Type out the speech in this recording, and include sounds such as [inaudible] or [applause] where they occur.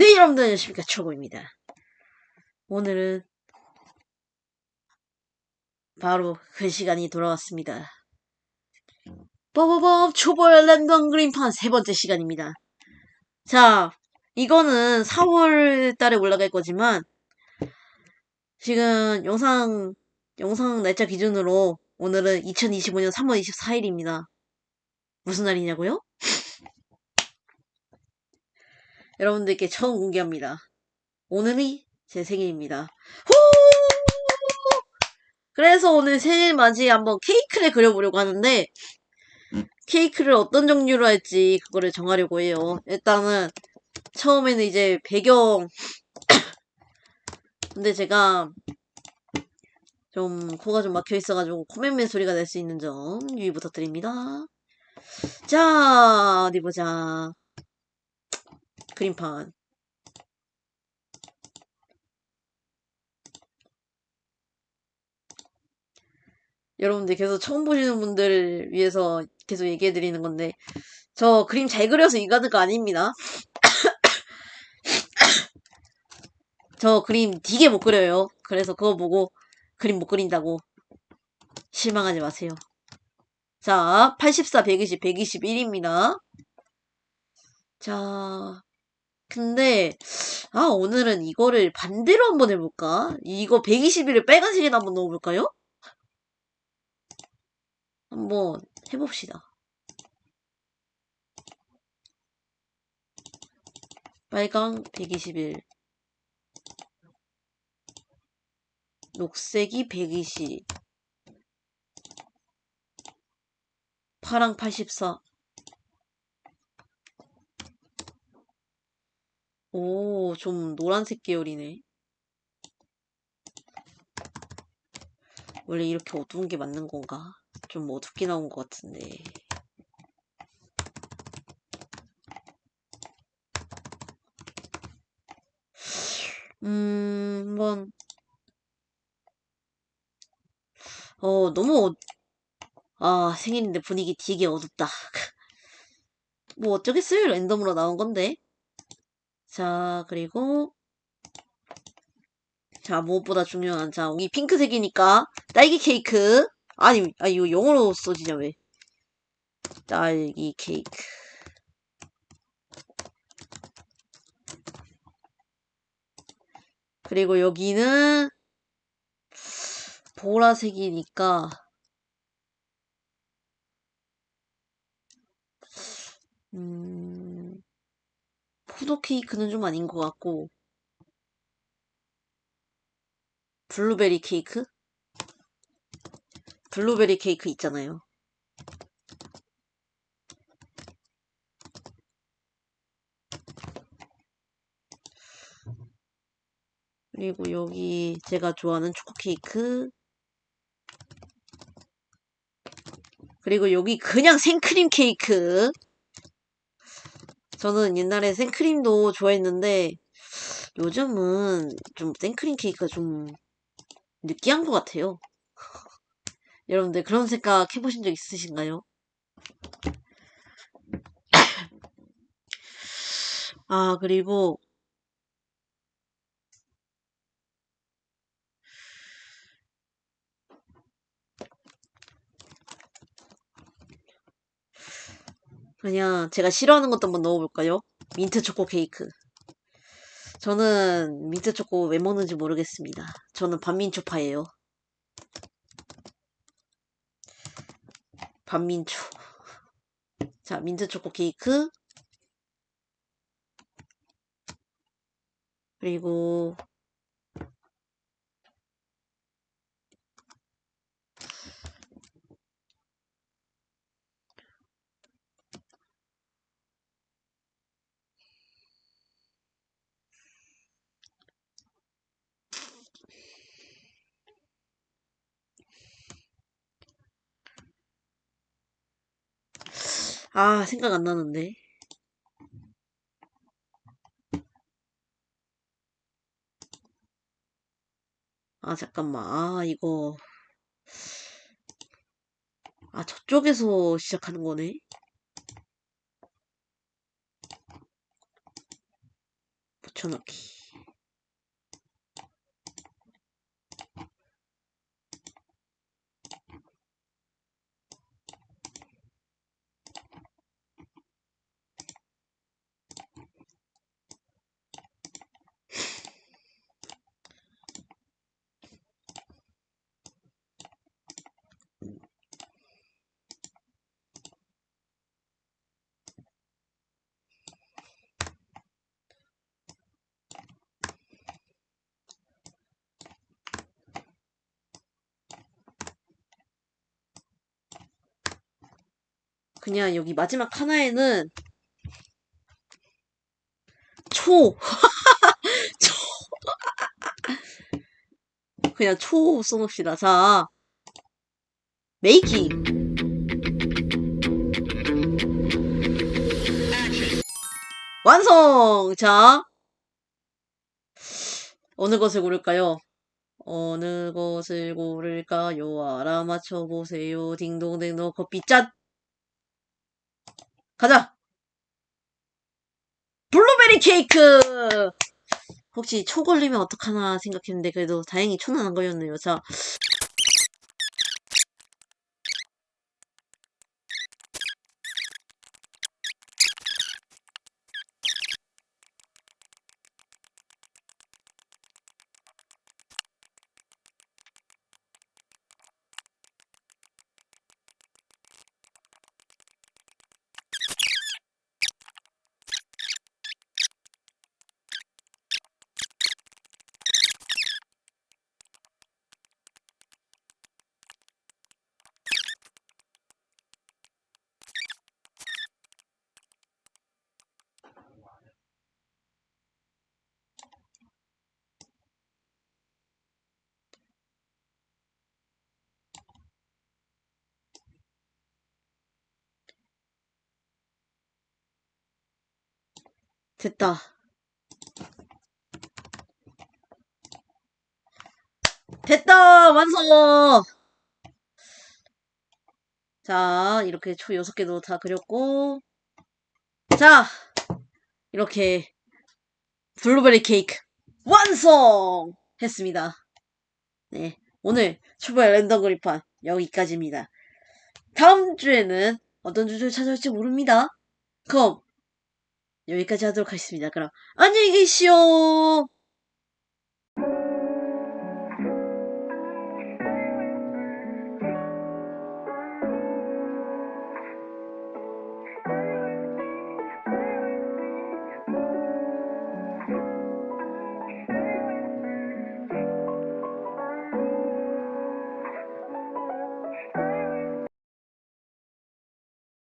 네, 여러분들 안녕하십니까. 초보입니다. 오늘은 바로 그 시간이 돌아왔습니다. 버버버 초보의 랜덤 그림판 세 번째 시간입니다. 자, 이거는 4월 달에 올라갈 거지만 지금 영상 영상 날짜 기준으로 오늘은 2025년 3월 24일입니다. 무슨 날이냐고요? 여러분들께 처음 공개합니다. 오늘이 제 생일입니다. 후! 그래서 오늘 생일 맞이 한번 케이크를 그려보려고 하는데 케이크를 어떤 종류로 할지 그거를 정하려고 해요. 일단은 처음에는 이제 배경 [coughs] 근데 제가 좀 코가 좀 막혀 있어가지고 코맹맹 소리가 날 수 있는 점 유의 부탁드립니다. 자 어디 보자. 그림판. 여러분들 계속 처음 보시는 분들을 위해서 계속 얘기해 드리는 건데 저 그림 잘 그려서 이가는 거 아닙니다. [coughs] 저 그림 되게 못 그려요. 그래서 그거 보고 그림 못 그린다고 실망하지 마세요. 자, 84, 120, 121입니다. 자, 근데 아 오늘은 이거를 반대로 한번 해볼까? 이거 121을 빨간색에 한번 넣어볼까요? 한번 해봅시다. 빨강 121 녹색이 120 파랑 84 오, 좀 노란색 계열이네. 원래 이렇게 어두운 게 맞는 건가? 좀 어둡게 나온 것 같은데. 음, 한번. 어, 너무, 어... 아, 생일인데 분위기 되게 어둡다. [laughs] 뭐 어쩌겠어요? 랜덤으로 나온 건데. 자, 그리고 자, 무엇보다 중요한 자, 이 핑크색이니까 딸기 케이크. 아니, 아 이거 영어로 써지냐 왜? 딸기 케이크. 그리고 여기는 보라색이니까 음 포도 케이크는 좀 아닌 것 같고 블루베리 케이크? 블루베리 케이크 있잖아요. 그리고 여기 제가 좋아하는 초코 케이크 그리고 여기 그냥 생크림 케이크 저는 옛날에 생크림도 좋아했는데 요즘은 좀 생크림 케이크가 좀 느끼한 것 같아요. [laughs] 여러분들 그런 생각 해보신 적 있으신가요? [coughs] 아 그리고 그냥 제가 싫어하는 것도 한번 넣어볼까요? 민트 초코 케이크. 저는 민트 초코 왜 먹는지 모르겠습니다. 저는 반민초파예요. 반민초. 자, 민트 초코 케이크. 그리고 아, 생각 안 나는데. 아, 잠깐만. 아, 이거. 아, 저쪽에서 시작하는 거네. 붙여넣기. 그냥 여기 마지막 하나에는 초! [laughs] 초! 그냥 초 써놓읍시다. 자, 메이킹! 완성! 자, 어느 것을 고를까요? 어느 것을 고를까요? 알아맞혀보세요. 딩동댕동 커피 짠! 가자! 블루베리 케이크! 혹시 초 걸리면 어떡하나 생각했는데 그래도 다행히 초는 안 걸렸네요. 자. 됐다. 됐다! 완성! 자, 이렇게 초 6개도 다 그렸고. 자, 이렇게 블루베리 케이크 완성! 했습니다. 네. 오늘 초보의 랜덤 그립판 여기까지입니다. 다음 주에는 어떤 주제를 찾아올지 모릅니다. 그럼 여기까지 하도록 하겠습니다. 그럼 안녕히 계시오.